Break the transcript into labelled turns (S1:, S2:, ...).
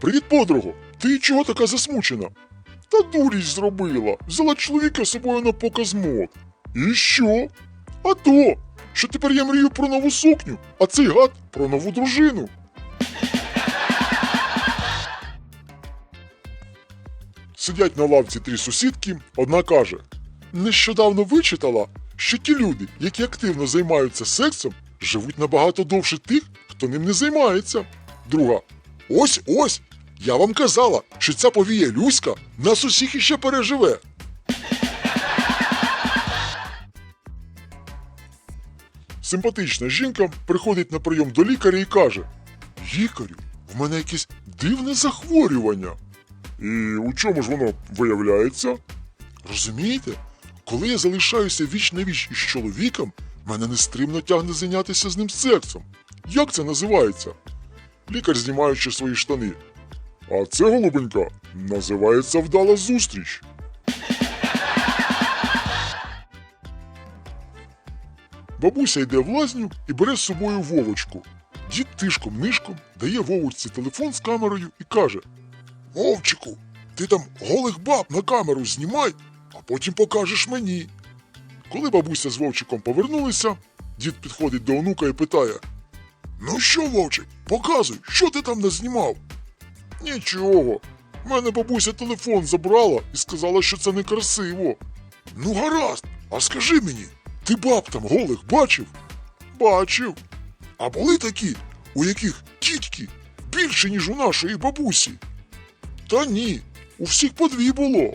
S1: Привіт, подруго! Ти чого така засмучена? Та дурість зробила. Взяла чоловіка з собою на показ мод. І що? А то, що тепер я мрію про нову сукню, а цей гад про нову дружину. Сидять на лавці три сусідки, одна каже: Нещодавно вичитала, що ті люди, які активно займаються сексом, живуть набагато довше тих, хто ним не займається. Друга. Ось ось! Я вам казала, що ця повія Люська нас усіх іще переживе. Симпатична жінка приходить на прийом до лікаря і каже: Лікарю, в мене якесь дивне захворювання. І у чому ж воно виявляється? Розумієте, коли я залишаюся віч на віч із чоловіком, мене нестримно тягне зайнятися з ним сексом. Як це називається? Лікар знімаючи свої штани. А це, голубенька, називається вдала зустріч. Бабуся йде в лазню і бере з собою Вовочку. Дід тишком-нишком дає Вовочці телефон з камерою і каже: Вовчику, ти там голих баб на камеру знімай, а потім покажеш мені. Коли бабуся з Вовчиком повернулися, дід підходить до онука і питає: Ну що, Вовчик, показуй, що ти там назнімав? Нічого. В мене бабуся телефон забрала і сказала, що це некрасиво. Ну, гаразд, а скажи мені, ти баб там голих бачив? Бачив. А були такі, у яких тітки більше, ніж у нашої бабусі? Та ні, у всіх по дві було.